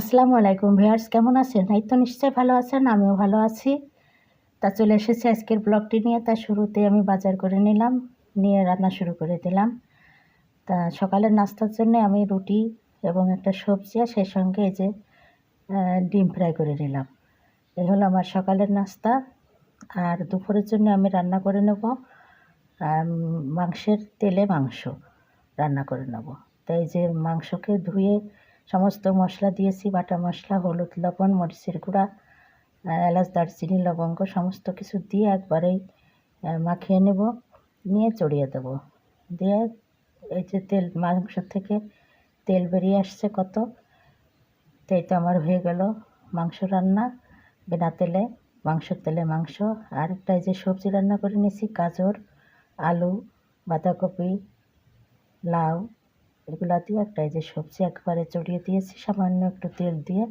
আসসালামু আলাইকুম ভিউয়ার্স, কেমন আছেন? এই তো নিশ্চয়ই ভালো আছেন, আমিও ভালো আছি। তা চলে এসেছি আজকের ব্লগটি নিয়ে। তা শুরুতে আমি বাজার করে নিলাম, নিয়ে রান্না শুরু করে দিলাম। তা সকালের নাস্তার জন্য আমি রুটি এবং একটা সবজি আর সেই সঙ্গে এই যে ডিম ফ্রাই করে নিলাম। এই হলো আমার সকালের নাস্তা। আর দুপুরের জন্য আমি রান্না করে নেব মাংসের তেলে মাংস রান্না করে নেব। তাই যে মাংসকে ধুয়ে সমস্ত মশলা দিয়েছি, বাটা মশলা, হলুদ লবণ, মরিচের গুঁড়া এলাচ, দারচিনি, লবঙ্গ, সমস্ত কিছু দিয়ে একবারেই মাখিয়ে নেব, নিয়ে চড়িয়ে দেবো। দিয়ে এই যে তেল, মাংস থেকে তেল বেরিয়ে আসছে কত? তাই তো আমার হয়ে গেল মাংস রান্না। বিনা তেলে, মাংসর তেলে মাংস। আর একটা যে সবজি রান্না করে নিয়েছি, গাজর, আলু, বাঁধাকপি, লাউ এগুলা দিয়ে একটা এই যে সবজি একবারে চড়িয়ে দিয়েছি, সামান্য একটু তেল দিয়ে।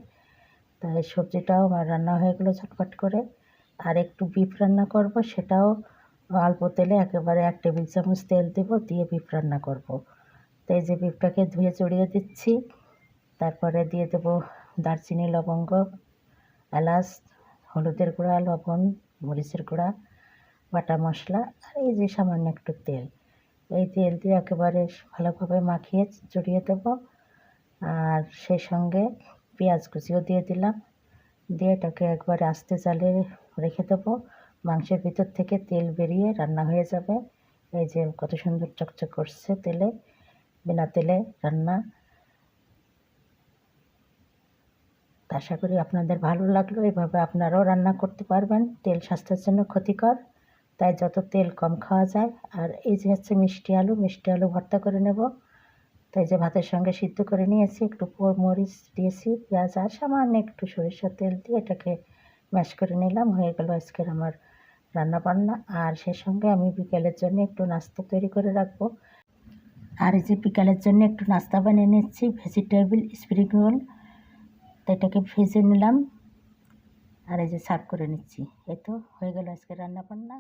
তাই সবজিটাও আমার রান্না হয়ে গেলো ঝটপট করে। আর একটু বিফ রান্না করব, সেটাও অল্প তেলে একেবারে এক টেবিল চামচ তেল দেব, দিয়ে বিফ রান্না করব। তো এই যে বিফটাকে ধুয়ে চড়িয়ে দিচ্ছি, তারপরে দিয়ে দেবো দারচিনি, লবঙ্গ, এলাচ, হলুদের গুঁড়া, লবণ, মরিচের গুঁড়া, বাটা মশলা, আর এই যে সামান্য একটু তেল। এই তেল দিয়ে একেবারে ভালোভাবে মাখিয়ে চড়িয়ে দেবো। আর সেই সঙ্গে পেঁয়াজ কুচিও দিয়ে দিলাম। দিয়ে এটাকে একবারে আস্তে জালে রেখে দেবো। মাংসের ভিতর থেকে তেল বেরিয়ে রান্না হয়ে যাবে। এই যে কত সুন্দর চকচক করছে তেলে, বিনা তেলে রান্না। আশা করি আপনাদের ভালো লাগল। এভাবে আপনারাও রান্না করতে পারবেন। তেল স্বাস্থ্যের জন্য ক্ষতিকর। তাই যত তেল কম খাওয়া যায়, আর এই যে হচ্ছে মিষ্টি আলু মিষ্টি আলু ভর্তা করে নেব। তাই যে ভাতের সঙ্গে সিদ্ধ করে নিয়েছি, একটু মরিচ দিয়েছি, পেঁয়াজ, আর সামান্য একটু সরিষার তেল দিয়ে এটাকে ম্যাশ করে নিলাম। হয়ে গেল আজকের আমার রান্না বান্না আর সে সঙ্গে আমি বিকেলের জন্য একটু নাস্তা তৈরি করে রাখব। আর এই যে বিকালের জন্য একটু নাস্তা বানিয়ে নিচ্ছি, ভেজিটেবল স্প্রিং রোল। তো এটাকে ভেজে নিলাম। আর এই যে সার্ভ করে নিচ্ছি। এই তো, হয়ে গেল আজকে রান্না বান্না